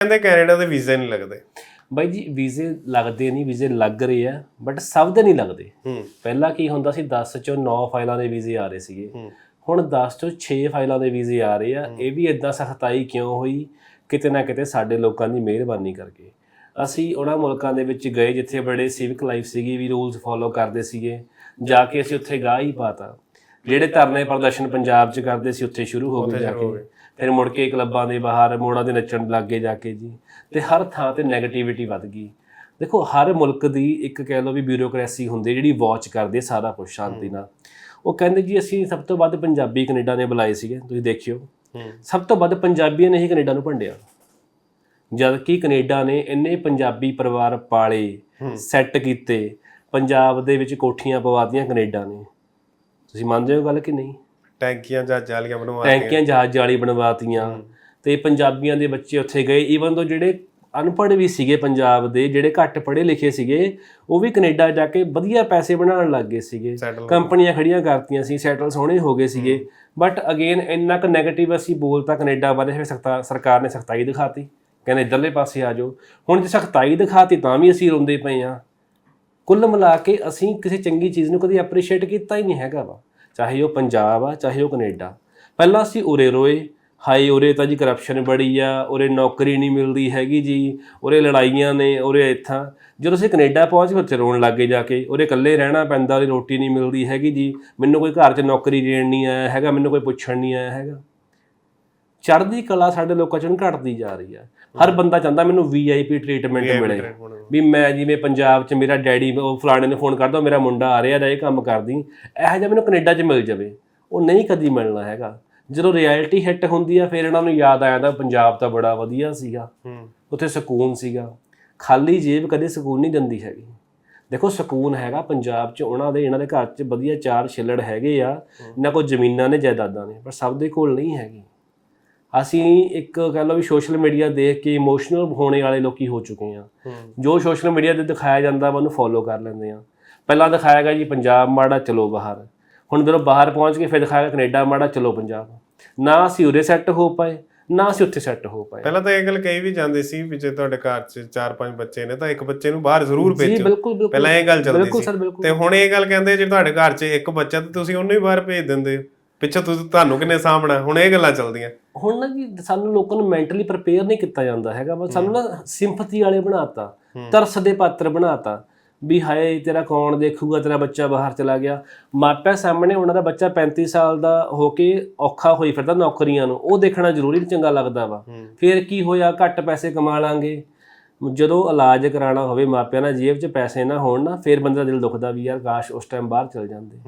ਕਹਿੰਦੇ ਕੈਨੇਡਾ ਦੇ ਵੀਜ਼ੇ ਨਹੀਂ ਲੱਗਦੇ। ਬਾਈ ਜੀ ਵੀਜ਼ੇ ਲੱਗਦੇ ਨਹੀਂ ਵੀਜ਼ੇ ਲੱਗ ਰਹੇ ਆ ਬਟ ਸਭ ਦੇ ਨਹੀਂ ਲੱਗਦੇ। ਹੂੰ। ਪਹਿਲਾਂ ਕੀ ਹੁੰਦਾ ਸੀ 10 ਚੋਂ 9 ਫਾਈਲਾਂ ਦੇ ਵੀਜ਼ੇ ਆ ਰਹੇ ਸੀਗੇ। ਹੂੰ। ਹੁਣ 10 ਚੋਂ 6 ਫਾਈਲਾਂ ਦੇ ਵੀਜ਼ੇ ਆ ਰਹੇ ਆ। ਇਹ ਵੀ ਇਦਾਂ ਸਖਤਾਈ ਕਿਉਂ ਹੋਈ? ਕਿਤੇ ਨਾ ਕਿਤੇ ਸਾਡੇ ਲੋਕਾਂ ਦੀ ਮਿਹਰਬਾਨੀ ਕਰਕੇ। ਅਸੀਂ ਉਹਨਾਂ ਮੁਲਕਾਂ ਦੇ ਵਿੱਚ ਗਏ ਜਿੱਥੇ ਬੜੇ ਸਿਵਿਕ ਲਾਈਫ ਸੀਗੀ ਵੀ ਰੂਲਸ ਫੋਲੋ ਕਰਦੇ ਸੀਗੇ। ਜਾ ਕੇ ਅਸੀਂ ਉੱਥੇ ਗਾਹ ਹੀ ਪਾਤਾ। ਜਿਹੜੇ ਧਰਨੇ ਪ੍ਰਦਰਸ਼ਨ ਪੰਜਾਬ 'ਚ ਕਰਦੇ ਸੀ ਉੱਥੇ ਸ਼ੁਰੂ ਹੋ ਗਏ ਜਾ ਸ਼ੁਰੂ ਹੋ ਕੇ ਫਿਰ ਮੁੜ ਕੇ ਕਲੱਬਾਂ ਦੇ ਬਾਹਰ ਮੋੜਾਂ ਦੇ ਨੱਚਣ ਲੱਗੇ ਜਾ ਕੇ ਜੀ। ਤੇ ਹਰ ਥਾਂ ਤੇ 네ਗੇਟਿਵਿਟੀ ਵੱਧ ਗਈ। ਦੇਖੋ ਹਰ ਮੁਲਕ ਦੀ ਇੱਕ ਕਹਿ ਲਓ ਵੀ ਬਿਊਰੋਕ੍ਰੇਸੀ ਹੁੰਦੀ ਜਿਹੜੀ ਵਾਚ ਕਰਦੀ ਸਾਰਾ ਕੁਝ ਸ਼ਾਂਤੀ ਨਾਲ। ਉਹ ਕਹਿੰਦੇ ਜੀ ਅਸੀਂ ਸਭ ਤੋਂ ਵੱਧ ਪੰਜਾਬੀ ਕੈਨੇਡਾ ਨੇ ਬੁਲਾਏ ਸੀਗੇ ਤੁਸੀਂ ਦੇਖਿਓ। ਸਭ ਤੋਂ ਵੱਧ ਪੰਜਾਬੀਆਂ ਨੇ ਹੀ ਕੈਨੇਡਾ ਨੂੰ ਭੰਡਿਆ। ਜਦ ਕਿ ਕੈਨੇਡਾ ਨੇ ਇੰਨੇ ਪੰਜਾਬੀ ਪਰਿਵਾਰ ਪਾਲੇ। ਸੈੱਟ ਕੀਤੇ ਪੰਜਾਬ ਦੇ ਵਿੱਚ ਕੋਠੀਆਂ ਪਵਾਤੀਆਂ ਕੈਨੇਡਾ ਨੇ। ਤੁਸੀਂ ਮੰਨਦੇ ਹੋ ਗੱਲ ਕਿ ਨਹੀਂ? ਟੈਂਕੀਆਂ ਜਾਂ ਜਾਲੀਆਂ ਬਣਵਾਤੀਆਂ ਟੈਂਕੀਆਂ ਜਹਾਜ਼ ਜਾਲੀ ਬਣਵਾਤੀਆਂ। ਤੇ ਪੰਜਾਬੀਆਂ ਦੇ ਬੱਚੇ ਉੱਥੇ ਗਏ। ਈਵਨ ਤੋਂ ਜਿਹੜੇ ਅਨਪੜ੍ਹ ਵੀ ਸੀਗੇ ਪੰਜਾਬ ਦੇ ਜਿਹੜੇ ਘੱਟ ਪੜ੍ਹੇ ਲਿਖੇ ਸੀਗੇ ਉਹ ਵੀ ਕੈਨੇਡਾ ਜਾ ਕੇ ਵਧੀਆ ਪੈਸੇ ਬਣਾਉਣ ਲੱਗ ਗਏ ਸੀਗੇ। ਕੰਪਨੀਆਂ ਖੜੀਆਂ ਕਰਤੀਆਂ ਸੀ ਸੈਟਲ ਸੋਹਣੇ ਹੋ ਗਏ ਸੀਗੇ। ਬਟ ਅਗੇਨ ਇੰਨਾ ਕੁ 네ਗੇਟਿਵ ਅਸੀਂ ਬੋਲਤਾ ਕੈਨੇਡਾ ਬਾਰੇ ਫਿਰ ਸਖਤਾ ਸਰਕਾਰ ਨੇ ਸਖਤਾਈ ਦਿਖਾਤੀ। ਕਹਿੰਦੇ ਇਧਰਲੇ ਪਾਸੇ ਆ ਜਾਓ। ਹੁਣ ਜੇ ਸਖਤਾਈ ਦਿਖਾਤੀ ਤਾਂ ਵੀ ਅਸੀਂ ਰੋਂਦੇ ਪਏ ਆ ਕੁੱਲ ਮਿਲਾ ਕੇ ਅਸੀਂ ਕਿਸੇ ਚੰਗੀ ਚੀਜ਼ ਨੂੰ ਕਦੀ ਐਪਰੀਸ਼ੀਏਟ ਕੀਤਾ ਹੀ ਨਹੀਂ ਹੈਗਾ ਵਾ। ਚਾਹੇ ਉਹ ਪੰਜਾਬ ਆ, ਚਾਹੇ ਉਹ ਕੈਨੇਡਾ। ਪਹਿਲਾਂ ਅਸੀਂ ਉਰੇ ਰੋਏ। ਹਾਈ ਉਰੇ ਤਾਂ ਜੀ ਕਰਪਸ਼ਨ ਬੜੀ ਆ, ਉਰੇ ਨੌਕਰੀ ਨਹੀਂ ਮਿਲਦੀ ਹੈਗੀ ਜੀ, ਉਰੇ ਲੜਾਈਆਂ ਨੇ, ਉਰੇ ਇੱਥਾਂ। ਜਦੋਂ ਅਸੀਂ ਕੈਨੇਡਾ ਪਹੁੰਚ ਫਿਰ ਉੱਥੇ ਰੋਣ ਲੱਗੇ ਜਾ ਕੇ, ਉਰੇ ਇਕੱਲੇ ਰਹਿਣਾ ਪੈਂਦਾ, ਉਰੇ ਰੋਟੀ ਨਹੀਂ ਮਿਲਦੀ ਹੈਗੀ ਜੀ, ਮੈਨੂੰ ਕੋਈ ਘਰ 'ਚ ਨੌਕਰੀ ਦੇਣ ਨਹੀਂ ਆਇਆ ਹੈਗਾ, ਮੈਨੂੰ ਕੋਈ ਪੁੱਛਣ ਨਹੀਂ ਆਇਆ ਹੈਗਾ। ਚੜ੍ਹਦੀ ਕਲਾ ਸਾਡੇ ਲੋਕਾਂ 'ਚ ਘਟਦੀ ਜਾ ਰਹੀ ਆ ਹਰ ਬੰਦਾ ਚਾਹੁੰਦਾ ਮੈਨੂੰ ਵੀਆਈਪੀ ਟ੍ਰੀਟਮੈਂਟ ਮਿਲੇ। ਵੀ ਮੈਂ ਜਿਵੇਂ ਪੰਜਾਬ 'ਚ ਮੇਰਾ ਡੈਡੀ ਉਹ ਫਲਾਣੇ ਨੂੰ ਫੋਨ ਕਰਦਾ ਮੇਰਾ ਮੁੰਡਾ ਆ ਰਿਹਾ ਦਾ ਇਹ ਕੰਮ ਕਰਦੀ। ਇਹੋ ਜਿਹਾ ਮੈਨੂੰ ਕੈਨੇਡਾ 'ਚ ਮਿਲ ਜਾਵੇ ਉਹ ਨਹੀਂ ਕਦੀ ਮਿਲਣਾ ਹੈਗਾ। ਜਦੋਂ ਰਿਐਲਿਟੀ ਹਿੱਟ ਹੁੰਦੀ ਆ ਫਿਰ ਇਹਨਾਂ ਨੂੰ ਯਾਦ ਆ ਜਾਂਦਾ ਪੰਜਾਬ ਤਾਂ ਬੜਾ ਵਧੀਆ ਸੀਗਾ। ਉੱਥੇ ਸਕੂਨ ਸੀਗਾ। ਖਾਲੀ ਜੇਬ ਕਦੇ ਸਕੂਨ ਨਹੀਂ ਦਿੰਦੀ ਹੈਗੀ। ਦੇਖੋ ਸਕੂਨ ਹੈਗਾ ਪੰਜਾਬ 'ਚ ਉਹਨਾਂ ਦੇ ਇਹਨਾਂ ਦੇ ਘਰ 'ਚ ਵਧੀਆ ਚਾਰ ਛਿੱਲੜ ਹੈਗੇ ਆ। ਇਹਨਾਂ ਕੋਲ ਜ਼ਮੀਨਾਂ ਨੇ ਜਾਇਦਾਦਾਂ ਨੇ ਪਰ ਸਭ ਦੇ ਕੋਲ ਨਹੀਂ ਹੈਗੀ। ਅਸੀਂ ਇੱਕ ਕਹਿ ਲਓ ਵੀ ਸੋਸ਼ਲ ਮੀਡੀਆ ਦੇਖ ਕੇ ਇਮੋਸ਼ਨਲ ਹੋਣੇ ਵਾਲੇ ਲੋਕੀ ਹੋ ਚੁੱਕੇ ਆ ਜੋ ਸੋਸ਼ਲ ਮੀਡੀਆ ਤੇ ਦਿਖਾਇਆ ਜਾਂਦਾ ਵਾ ਉਹਨੂੰ ਫੋਲੋ ਕਰ ਲੈਂਦੇ ਆ ਪਹਿਲਾਂ ਦਿਖਾਇਆ ਗਿਆ ਜੀ ਪੰਜਾਬ ਮਾੜਾ ਚਲੋ ਬਾਹਰ। ਹੁਣ ਜਦੋਂ ਬਾਹਰ ਪਹੁੰਚ ਕੇ ਫਿਰ ਦਿਖਾਇਆ ਕੈਨੇਡਾ ਮਾੜਾ ਚਲੋ ਪੰਜਾਬ। ਨਾ ਅਸੀਂ ਉਰੇ ਸੈੱਟ ਹੋ ਪਾਏ ਨਾ ਅਸੀਂ ਉੱਥੇ ਸੈੱਟ ਹੋ ਪਾਏ। ਪਹਿਲਾਂ ਤਾਂ ਇਹ ਗੱਲ ਕਹੀ ਵੀ ਜਾਂਦੀ ਸੀ ਵੀ ਜੇ ਤੁਹਾਡੇ ਘਰ 'ਚ ਚਾਰ ਪੰਜ ਬੱਚੇ ਨੇ ਤਾਂ ਇੱਕ ਬੱਚੇ ਨੂੰ ਬਾਹਰ ਜ਼ਰੂਰ ਭੇਜੋ। ਪਹਿਲਾਂ ਇਹ ਗੱਲ ਚੱਲਦੀ ਸੀ। ਤੇ ਹੁਣ ਇਹ ਗੱਲ ਕਹਿੰਦੇ ਜੇ ਤੁਹਾਡੇ ਘਰ 'ਚ ਇੱਕ ਬੱਚਾ ਤੇ ਤੁਸੀਂ ਉਹਨੂੰ ਹੀ ਬਾਹਰ ਭੇਜ ਦਿੰਦੇ ਹੋ। ਪਿੱਛੇ ਤੁਸੀਂ ਤੁਹਾਨੂੰ ਕਿੰਨੇ ਸਾਹਮਣਾ ਹੁਣ ਇਹ ਗੱਲਾਂ ਚੱਲਦੀਆਂ। ਹੁਣ ਨਾ ਜੀ ਸਾਨੂੰ ਲੋਕਾਂ ਨੂੰ ਮੈਂਟਲੀ ਪ੍ਰਪੇਅਰ ਨਹੀਂ ਕੀਤਾ ਜਾਂਦਾ ਹੈਗਾ ਬਸ ਸਾਨੂੰ ਨਾ ਸਿੰਪਥੀ ਵਾਲੇ ਬਣਾਤਾ ਤਰਸ ਦੇ ਪਾਤਰ ਬਣਾਤਾ ਵੀ ਹਾਏ ਤੇਰਾ ਕੌਣ ਦੇਖੂਗਾ ਤੇਰਾ ਬੱਚਾ ਬਾਹਰ ਚਲਾ ਗਿਆ। ਮਾਪਿਆਂ ਸਾਹਮਣੇ ਉਹਨਾਂ ਦਾ ਬੱਚਾ 35 ਸਾਲ ਦਾ ਹੋ ਕੇ ਔਖਾ ਹੋਈ ਫਿਰਦਾ ਨੌਕਰੀਆਂ ਨੂੰ ਉਹ ਦੇਖਣਾ ਜ਼ਰੂਰੀ ਨਹੀਂ ਚੰਗਾ ਲੱਗਦਾ ਵਾ। ਫਿਰ ਕੀ ਹੋਇਆ ਘੱਟ ਪੈਸੇ ਕਮਾ ਲਾਂਗੇ। ਜਦੋਂ ਇਲਾਜ ਕਰਾਉਣਾ ਹੋਵੇ ਮਾਪਿਆਂ ਨਾਲ ਜੇਬ 'ਚ ਪੈਸੇ ਨਾ ਹੋਣ ਨਾ ਫਿਰ ਬੰਦੇ ਦਾ ਦਿਲ ਦੁਖਦਾ ਵੀ ਯਾਰ ਕਾਸ਼ ਉਸ ਟਾਈਮ ਬਾਹਰ ਚਲ ਜਾਂਦੇ।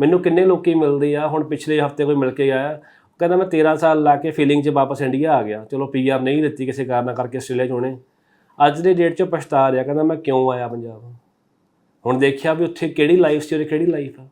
ਮੈਨੂੰ ਕਿੰਨੇ ਲੋਕੀ ਮਿਲਦੇ ਆ ਹੁਣ ਪਿਛਲੇ ਹਫ਼ਤੇ ਕੋਈ ਮਿਲ ਕੇ ਆਇਆ। ਕਹਿੰਦਾ ਮੈਂ 13 ਸਾਲ ਲਾ ਕੇ ਫੀਲਿੰਗ 'ਚ ਵਾਪਸ ਇੰਡੀਆ ਆ ਗਿਆ। ਚਲੋ ਪੀਆਰ ਨਹੀਂ ਦਿੱਤੀ ਕਿਸੇ ਕਾਰਨ ਕਰਕੇ ਆਸਟ੍ਰੇਲੀਆ 'ਚ ਹੋਣੇ। ਅੱਜ ਦੇ ਡੇਟ 'ਚ ਪਛਤਾ ਰਿਹਾ ਕਹਿੰਦਾ ਮੈਂ ਕਿਉਂ ਆਇਆ ਪੰਜਾਬ? ਹੁਣ ਦੇਖਿਆ ਵੀ ਉੱਥੇ ਕਿਹੜੀ ਲਾਈਫ ਸੀ ਔਰ ਕਿਹੜੀ ਲਾਈਫ ਆ।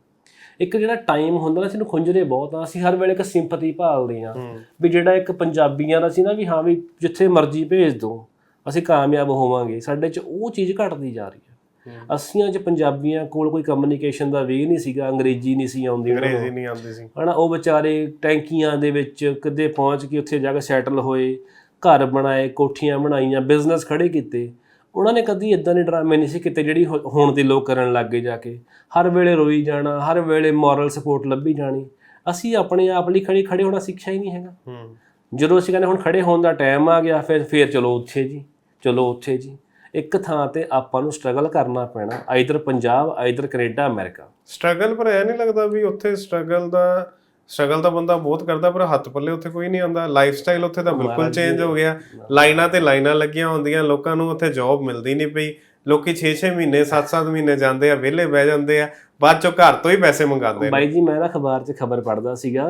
ਇੱਕ ਜਿਹੜਾ ਟਾਈਮ ਹੁੰਦਾ ਨਾ ਸਾਨੂੰ ਖੁੰਝਦੇ ਬਹੁਤ ਆ। ਅਸੀਂ ਹਰ ਵੇਲੇ ਇੱਕ ਸਿੰਪਥੀ ਭਾਲਦੇ ਆ। ਵੀ ਜਿਹੜਾ ਇੱਕ ਪੰਜਾਬੀਆਂ ਦਾ ਸੀ ਨਾ ਵੀ ਹਾਂ ਵੀ ਜਿੱਥੇ ਮਰਜ਼ੀ ਭੇਜ ਦੋ। ਅਸੀਂ ਕਾਮਯਾਬ ਹੋਵਾਂਗੇ। ਸਾਡੇ 'ਚ ਉਹ ਚੀਜ਼ ਘਟਦੀ ਜਾ ਰਹੀ ਹੈ ਹੂੰ। ਅਸੀਆਂ 'ਚ ਪੰਜਾਬੀਆਂ ਕੋਲ ਕੋਈ ਕਮਿਊਨੀਕੇਸ਼ਨ ਦਾ ਵੇ ਨਹੀਂ ਸੀਗਾ ਅੰਗਰੇਜ਼ੀ ਨਹੀਂ ਸੀ ਆਉਂਦੀ ਅੰਗਰੇਜ਼ੀ ਨਹੀਂ ਆਉਂਦੀ ਸੀ। ਹਨਾ ਉਹ ਵਿਚਾਰੇ ਟੈਂਕੀਆਂ ਦੇ ਵਿੱਚ ਕਿਤੇ ਪਹੁੰਚ ਕੇ ਉੱਥੇ ਜਾ ਕੇ ਸੈਟਲ ਹੋਏ ਘਰ ਬਣਾਏ ਕੋਠੀਆਂ ਬਣਾਈਆਂ ਬਿਜ਼ਨਸ ਖੜੇ ਕੀਤੇ। ਉਹਨਾਂ ਨੇ ਕਦੀ ਇਦਾਂ ਦੇ ਡਰਾਮੇ ਨਹੀਂ ਸੀ ਕਿਤੇ ਜਿਹੜੀ ਹੁਣ ਦੇ ਲੋਕ ਕਰਨ ਲੱਗੇ ਜਾ ਕੇ। ਹਰ ਵੇਲੇ ਰੋਈ ਜਾਣਾ ਹਰ ਵੇਲੇ ਮੋਰਲ ਸਪੋਰਟ ਲੱਭੀ ਜਾਣੀ। ਅਸੀਂ ਆਪਣੇ ਆਪ ਲਈ ਖੜੇ ਖੜੇ ਹੋਣਾ ਸਿੱਖਿਆ ਹੀ ਨਹੀਂ ਹੈਗਾ। ਹੂੰ। ਜਦੋਂ ਅਸੀਂ ਕਹਿੰਦੇ ਹੁਣ ਖੜੇ ਹੋਣ ਦਾ ਟਾਈਮ ਆ ਗਿਆ ਫਿਰ ਫਿਰ ਚਲੋ ਉੱਥੇ ਜੀ ਚਲੋ ਉੱਥੇ ਜੀ। ਇੱਕ ਥਾਂ ਤੇ ਆਪਾਂ ਨੂੰ ਸਟਰਗਲ ਕਰਨਾ ਪੈਣਾ either Punjab either Canada America. Struggle ਪਰ ਇਹ ਨਹੀਂ ਲੱਗਦਾ ਵੀ ਉੱਥੇ ਸਟਰਗਲ ਦਾ ਸਟਰਗਲ ਤਾਂ ਬੰਦਾ ਬਹੁਤ ਕਰਦਾ ਪਰ ਹੱਥ ਪੱਲੇ ਉੱਥੇ ਕੋਈ ਨਹੀਂ ਆਉਂਦਾ। ਲਾਈਫ ਸਟਾਈਲ ਉੱਥੇ ਤਾਂ ਬਿਲਕੁਲ ਚੇਂਜ ਹੋ ਗਿਆ। ਲਾਈਨਾਂ ਤੇ ਲਾਈਨਾਂ ਲੱਗੀਆਂ ਹੁੰਦੀਆਂ ਲੋਕਾਂ ਨੂੰ ਉੱਥੇ ਜੌਬ ਮਿਲਦੀ ਨਹੀਂ ਪਈ। ਲੋਕੀ 6-6 ਮਹੀਨੇ 7-7 ਮਹੀਨੇ ਜਾਂਦੇ ਆ ਵਿਹਲੇ ਬਹਿ ਜਾਂਦੇ ਆ ਬਾਅਦ ਚੋਂ ਘਰ ਤੋਂ ਹੀ ਪੈਸੇ ਮੰਗਾਉਂਦੇ ਨੇ। ਬਾਈ ਜੀ ਮੈਂ ਨਾ ਅਖਬਾਰ 'ਚ ਖਬਰ ਪੜ੍ਹਦਾ ਸੀਗਾ।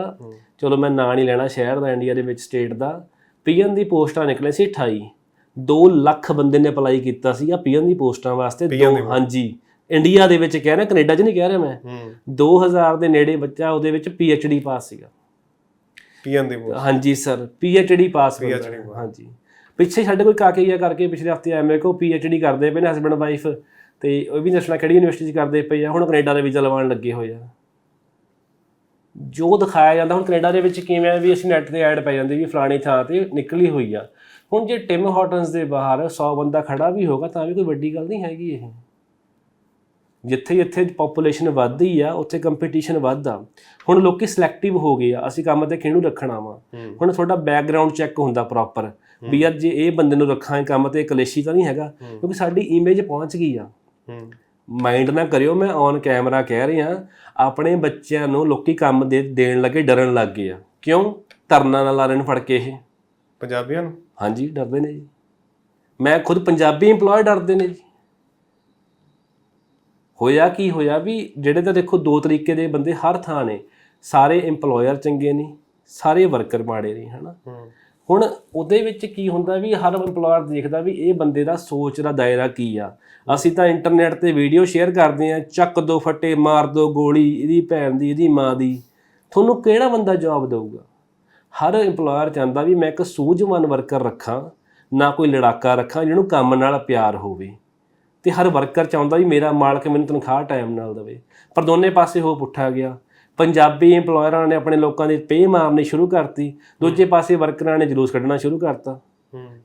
ਚਲੋ ਮੈਂ ਨਾਂ ਨਹੀਂ ਲੈਣਾ ਸ਼ਹਿਰ ਦਾ ਇੰਡੀਆ ਦੇ ਵਿੱਚ ਸਟੇਟ ਦਾ। ਪੀਐਨ ਦੀ ਪੋਸਟਾਂ ਨਿਕਲੇ ਸੀ 28 2 ਲੱਖ ਬੰਦੇ ਨੇ ਅਪਲਾਈ ਕੀਤਾ ਸੀਗਾ ਪੀਐਨ ਦੀ ਪੋਸਟਾਂ ਵਾਸਤੇ ਦੋ ਹਾਂਜੀ ਇੰਡੀਆ ਦੇ ਵਿੱਚ ਕਹਿ ਰਿਹਾ ਕੈਨੇਡਾ 'ਚ ਨਹੀਂ ਕਹਿ ਰਿਹਾ ਮੈਂ। ਹੂੰ। 2000 ਦੇ ਨੇੜੇ ਬੱਚਾ ਉਹਦੇ ਵਿੱਚ ਪੀਐਚਡੀ ਪਾਸ ਸੀਗਾ। ਪੀਐਨ ਦੀ ਬਹੁਤ ਹਾਂਜੀ ਸਰ ਪੀਐਚਡੀ ਪਾਸ ਬੰਦਾ ਹਾਂਜੀ। ਪਿੱਛੇ ਸਾਡੇ ਕੋਈ ਕਾਕਈਆ ਕਰਕੇ ਪਿਛਲੇ ਹਫ਼ਤੇ ਐਮਏ ਕੋ ਪੀਐਚਡੀ ਕਰਦੇ ਪਏ ਨੇ ਹਸਬੰਡ ਵਾਈਫ ਤੇ ਉਹ ਵੀ ਦੱਸਣਾ ਕਿਹੜੀ ਯੂਨੀਵਰਸਿਟੀ 'ਚ ਕਰਦੇ ਪਏ ਆ ਹੁਣ ਕੈਨੇਡਾ ਦੇ ਵੀਜ਼ਾ ਲਵਾਉਣ ਲੱਗੇ ਹੋਏ ਆ। ਜੋ ਦਿਖਾਇਆ ਜਾਂਦਾ ਹੁਣ ਕੈਨੇਡਾ ਦੇ ਵਿੱਚ ਕਿਵੇਂ ਆ ਵੀ ਅਸੀਂ ਨੈਟ ਤੇ ਐਡ ਪੈ ਜਾਂਦੀ ਵੀ ਫਲਾਣੀ ਥਾਂ ਤੇ ਨਿਕਲੀ ਹੋਈ ਆ। ਹੁਣ ਜੇ ਟਿਮ ਹਾਰਟਨਸ ਦੇ ਬਾਹਰ 100 ਬੰਦਾ ਖੜਾ ਵੀ ਹੋਗਾ ਤਾਂ ਵੀ ਕੋਈ ਵੱਡੀ ਗੱਲ ਨਹੀਂ ਹੈਗੀ ਇਹ। ਜਿੱਥੇ ਜਿੱਥੇ ਪੋਪੂਲੇਸ਼ਨ ਵੱਧਦੀ ਆ ਉੱਥੇ ਕੰਪੀਟੀਸ਼ਨ ਵੱਧਦਾ। ਹੁਣ ਲੋਕੀ ਸਿਲੈਕਟਿਵ ਹੋ ਗਏ ਆ ਅਸੀਂ ਕੰਮ ਤੇ ਕਿਹਨੂੰ ਰੱਖਣਾ ਵਾ? ਹੁਣ ਤੁਹਾਡਾ ਬੈਕਗ੍ਰਾਉਂਡ ਚੈੱਕ ਹੁੰਦਾ ਪ੍ਰੋਪਰ ਵੀ ਯਾਰ ਜੇ ਇਹ ਬੰਦੇ ਨੂੰ ਰੱਖਾਂ ਕੰਮ ਤੇ ਕਲੇਸ਼ੀ ਤਾਂ ਨਹੀਂ ਹੈਗਾ ਕਿਉਂਕਿ ਸਾਡੀ ਇਮੇਜ ਪਹੁੰਚ ਗਈ ਆ। ਮਾਈਂਡ ਨਾ ਕਰਿਓ ਮੈਂ ਔਨ ਕੈਮਰਾ ਕਹਿ ਰਿਹਾ ਆਪਣੇ ਬੱਚਿਆਂ ਨੂੰ ਲੋਕੀ ਕੰਮ ਦੇ ਦੇਣ ਲੱਗੇ ਡਰਨ ਲੱਗ ਗਏ ਆ। ਕਿਉਂ? ਧਰਨਾ ਨਾਲ ਲਾ ਰਹੇ ਨੇ ਫੜ ਕੇ ਇਹ। ਪੰਜਾਬੀਆਂ ਨੂੰ? ਹਾਂਜੀ ਡਰਦੇ ਨੇ ਜੀ। ਮੈਂ ਖੁਦ ਪੰਜਾਬੀ EMPLOYE ਡਰਦੇ ਨੇ ਜੀ। ਹੋਇਆ ਕੀ ਹੋਇਆ ਵੀ ਜਿਹੜੇ ਤਾਂ ਦੇਖੋ ਦੋ ਤਰੀਕੇ ਦੇ ਬੰਦੇ ਹਰ ਥਾਂ ਨੇ। ਸਾਰੇ EMPLOYER ਚੰਗੇ ਨਹੀਂ ਸਾਰੇ ਵਰਕਰ ਮਾੜੇ ਨਹੀਂ ਹਨਾ? ਹੁਣ ਉਹਦੇ ਵਿੱਚ ਕੀ ਹੁੰਦਾ ਵੀ ਹਰ EMPLOYER ਦੇਖਦਾ ਵੀ ਇਹ ਬੰਦੇ ਦਾ ਸੋਚ ਦਾ ਦਾਇਰਾ ਕੀ ਆ। ਅਸੀਂ ਤਾਂ ਇੰਟਰਨੈਟ ਤੇ ਵੀਡੀਓ ਸ਼ੇਅਰ ਕਰਦੇ ਆ ਚੱਕ ਦੋ ਫੱਟੇ, ਮਾਰ ਦੋ ਗੋਲੀ, ਇਹਦੀ ਭੈਣ ਦੀ, ਇਹਦੀ ਮਾਂ ਦੀ। ਤੁਹਾਨੂੰ ਕਿਹੜਾ ਬੰਦਾ ਜਵਾਬ ਦੇਊਗਾ? ਹਰ EMPLOYER ਚਾਹੁੰਦਾ ਵੀ ਮੈਂ ਇੱਕ ਸੂਝਵਾਨ ਵਰਕਰ ਰੱਖਾਂ, ਨਾ ਕੋਈ ਲੜਾਕਾ ਰੱਖਾਂ ਜਿਹਨੂੰ ਕੰਮ ਨਾਲ ਪਿਆਰ ਹੋਵੇ। ਤੇ ਹਰ ਵਰਕਰ ਚਾਹੁੰਦਾ ਵੀ ਮੇਰਾ ਮਾਲਕ ਮੈਨੂੰ ਤਨਖਾਹ ਟਾਈਮ ਨਾਲ ਦੇਵੇ। ਪਰ ਦੋਨੇ ਪਾਸੇ ਹੋ ਪੁੱਠਾ ਗਿਆ। ਪੰਜਾਬੀ EMPLOYERਾਂ ਨੇ ਆਪਣੇ ਲੋਕਾਂ ਦੇ ਪੇ ਮਾਰਨੀ ਸ਼ੁਰੂ ਕਰਤੀ ਦੂਜੇ ਪਾਸੇ ਵਰਕਰਾਂ ਨੇ ਜਲੂਸ ਕੱਢਣਾ ਸ਼ੁਰੂ ਕਰਤਾ।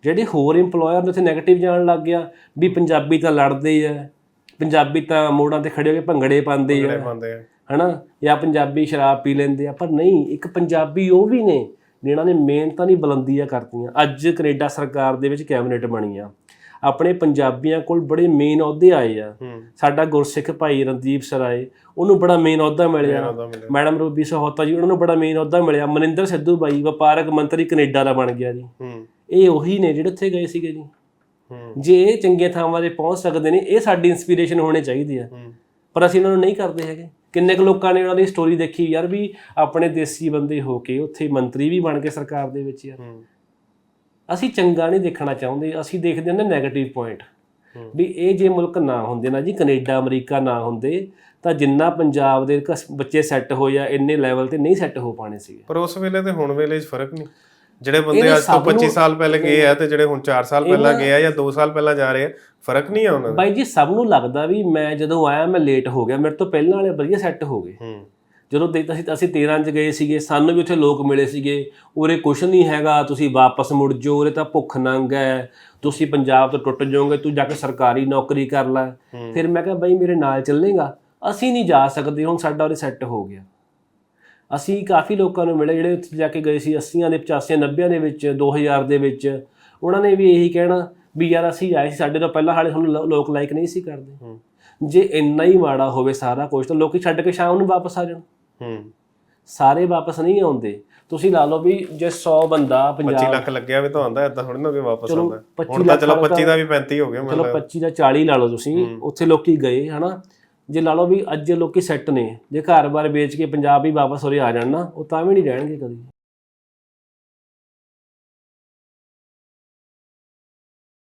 ਜਿਹੜੇ ਹੋਰ EMPLOYER ਨੇ ਉੱਥੇ 네ਗੇਟਿਵ ਜਾਣ ਲੱਗ ਗਿਆ ਵੀ ਪੰਜਾਬੀ ਤਾਂ ਲੜਦੇ ਆ ਪੰਜਾਬੀ ਤਾਂ ਮੋੜਾਂ ਤੇ ਖੜੇ ਹੋ ਕੇ ਭੰਗੜੇ ਪਾਉਂਦੇ ਆ। ਪਾਉਂਦੇ ਆ। ਹਨਾ? ਜਾਂ ਪੰਜਾਬੀ ਸ਼ਰਾਬ ਪੀ ਲੈਂਦੇ ਆ ਪਰ ਨਹੀਂ ਇੱਕ ਪੰਜਾਬੀ ਉਹ ਵੀ ਨੇ ਜਿਨ੍ਹਾਂ ਨੇ ਮਿਹਨਤਾਂ ਦੀ ਬੁਲੰਦੀਆਂ ਕਰਤੀਆਂ। ਅੱਜ ਕੈਨੇਡਾ ਸਰਕਾਰ ਦੇ ਵਿੱਚ ਕੈਬਨਿਟ ਬਣੀ ਆ। ਆਪਣੇ ਪੰਜਾਬੀਆਂ ਕੋਲ ਬੜੇ ਮੇਨ ਅਹੁਦੇ ਆਏ ਆ। ਸਾਡਾ ਗੁਰਸਿੱਖ ਭਾਈ ਰਣਦੀਪ ਸਰਾਏ ਉਹਨੂੰ ਬੜਾ ਮੇਨ ਅਹੁਦਾ ਮਿਲਿਆ। ਮੈਡਮ ਰੂਬੀ ਸਹੋਤਾ ਜੀ ਉਹਨਾਂ ਨੂੰ ਬੜਾ ਮੇਨ ਅਹੁਦਾ ਮਿਲਿਆ। ਮਨਿੰਦਰ ਸਿੱਧੂ ਬਾਈ ਵਪਾਰਕ ਮੰਤਰੀ ਕੈਨੇਡਾ ਦਾ ਬਣ ਗਿਆ ਜੀ। ਇਹ ਉਹੀ ਨੇ ਜਿਹੜੇ ਉੱਥੇ ਗਏ ਸੀਗੇ ਜੀ। ਜੇ ਇਹ ਚੰਗੀਆਂ ਥਾਵਾਂ ਤੇ ਪਹੁੰਚ ਸਕਦੇ ਨੇ ਇਹ ਸਾਡੀ ਇਨਸਪੀਰੇਸ਼ਨ ਹੋਣੇ ਚਾਹੀਦੀ ਆ। ਪਰ ਅਸੀਂ ਇਹਨਾਂ ਨੂੰ ਨਹੀਂ ਕਰਦੇ ਹੈਗੇ। ਕਿੰਨੇ ਕੁ ਲੋਕਾਂ ਨੇ ਉਹਨਾਂ ਦੀ ਸਟੋਰੀ ਦੇਖੀ ਯਾਰ ਵੀ ਆਪਣੇ ਦੇਸੀ ਬੰਦੇ ਹੋ ਕੇ ਉੱਥੇ ਮੰਤਰੀ ਵੀ ਬਣ ਕੇ ਸਰਕਾਰ ਦੇ ਵਿੱਚ ਯਾਰ। ਅਸੀਂ ਚੰਗਾ ਨਹੀਂ ਦੇਖਣਾ ਚਾਹੁੰਦੇ ਅਸੀਂ ਦੇਖਦੇ ਹਾਂ ਨਾ 네ਗੇਟਿਵ ਪੁਆਇੰਟ ਹੂੰ। ਵੀ ਇਹ ਜੇ ਮੁਲਕ ਨਾ ਹੁੰਦੇ ਨਾ ਜੀ ਕੈਨੇਡਾ ਅਮਰੀਕਾ ਨਾ ਹੁੰਦੇ ਤਾਂ ਜਿੰਨਾ ਪੰਜਾਬ ਦੇ ਬੱਚੇ ਸੈੱਟ ਹੋਏ ਆ ਇੰਨੇ ਲੈਵਲ ਤੇ ਨਹੀਂ ਸੈੱਟ ਹੋ ਪਾਣੇ ਸੀਗੇ। ਪਰ ਉਸ ਵੇਲੇ ਤੇ ਹੁਣ ਵੇਲੇ 'ਚ ਫ਼ਰਕ ਨਹੀਂ। ਜਿਹੜੇ ਬੰਦੇ ਅੱਜ ਤੋਂ ਸਭ ਨੂੰ- 25 ਸਾਲ ਪਹਿਲੇ ਗਏ ਆ ਤੇ ਜਿਹੜੇ ਹੁਣ 4 ਸਾਲ ਪਹਿਲਾਂ ਗਏ ਆ ਜਾਂ 2 ਸਾਲ ਪਹਿਲਾਂ ਜਾ ਰਹੇ ਆ ਫ਼ਰਕ ਨਹੀਂ ਆ ਉਹਨਾਂ ਦਾ। ਬਾਈ ਜੀ ਸਭ ਨੂੰ ਲੱਗਦਾ ਵੀ ਮੈਂ ਜਦੋਂ ਆਇਆ ਮੈਂ ਲੇਟ ਹੋ ਗਿਆ ਮੇਰੇ ਤੋਂ ਪਹਿਲਾਂ ਵਾਲੇ ਵਧੀਆ ਸੈੱਟ ਹੋ ਗਏ। ਹੂੰ। ਜਦੋਂ ਦੇ ਅਸੀਂ ਅਸੀਂ 13 ਚ ਗਏ ਸੀਗੇ ਸਾਨੂੰ ਵੀ ਉੱਥੇ ਲੋਕ ਮਿਲੇ ਸੀਗੇ। ਉਰੇ ਕੁਛ ਨਹੀਂ ਹੈਗਾ ਤੁਸੀਂ ਵਾਪਸ ਮੁੜ ਜਾਓ ਉਰੇ ਤਾਂ ਭੁੱਖ ਨੰਗ ਹੈ। ਤੁਸੀਂ ਪੰਜਾਬ ਤੋਂ ਟੁੱਟ ਜਾਓਗੇ ਤੂੰ ਜਾ ਕੇ ਸਰਕਾਰੀ ਨੌਕਰੀ ਕਰ ਲੈ। ਫਿਰ ਮੈਂ ਕਿਹਾ ਬਾਈ ਮੇਰੇ ਨਾਲ ਚੱਲੇਗਾ? ਅਸੀਂ ਨਹੀਂ ਜਾ ਸਕਦੇ ਹੁਣ ਸਾਡਾ ਉਰੇ ਸੈੱਟ ਹੋ ਗਿਆ। ਅਸੀਂ ਕਾਫੀ ਲੋਕਾਂ ਨੂੰ ਮਿਲੇ ਜਿਹੜੇ ਉੱਥੇ ਜਾ ਕੇ ਗਏ ਸੀ 80ਾਂ ਦੇ 85 90ਾਂ ਦੇ ਵਿੱਚ 2000 ਦੇ ਵਿੱਚ। ਉਹਨਾਂ ਨੇ ਵੀ ਇਹੀ ਕਹਿਣਾ ਵੀ ਯਾਰ ਅਸੀਂ ਆਏ ਸੀ ਸਾਡੇ ਤੋਂ ਪਹਿਲਾਂ ਹਾਲੇ ਸਾਨੂੰ ਲੋਕ ਲਾਈਕ ਨਹੀਂ ਸੀ ਕਰਦੇ। ਜੇ ਇੰਨਾ ਹੀ ਮਾੜਾ ਹੋਵੇ ਸਾਰਾ ਕੁਝ ਤਾਂ ਲੋਕੀ ਛੱਡ ਕੇ ਸ਼ਾਮ ਨੂੰ ਵਾਪਸ ਆ ਜਾਣ। ਹੂੰ। ਸਾਰੇ ਵਾਪਸ ਨਹੀਂ ਆਉਂਦੇ। ਤੁਸੀਂ ਲਾ ਲਓ ਵੀ ਜੇ 100 ਬੰਦਾ 25 ਪੰਜਾਬ ਲੱਖ ਲੱਗਿਆ ਵੀ ਤਾਂ ਆਉਂਦਾ ਏਦਾਂ ਥੋੜੀ ਨਾ ਕਿ ਵਾਪਸ ਚਲੋ, ਆਉਂਦਾ। 25 ਹੁਣ ਤਾਂ ਲੱਖ ਚਲੋ ਵਾਲਾ 25 ਦਾ ਵੀ 35 ਹੋ ਗਿਆ ਚਲੋ ਮਤਲਬ 25 ਦਾ 40 ਲਾ ਲਓ ਤੁਸੀਂ ਉੱਥੇ ਲੋਕੀ ਗਏ ਹਨਾ? ਜੇ ਲਾ ਲਓ ਵੀ ਅੱਜ ਲੋਕੀ ਸੈੱਟ ਨੇ ਜੇ ਘਰ-ਬਾਰ ਵੇਚ ਕੇ ਪੰਜਾਬ ਹੀ ਵਾਪਸ ਉਰੇ ਆ ਜਾਣ ਨਾ ਉਹ ਤਾਂ ਵੀ ਨਹੀਂ ਰਹਿਣਗੇ ਕਦੀ।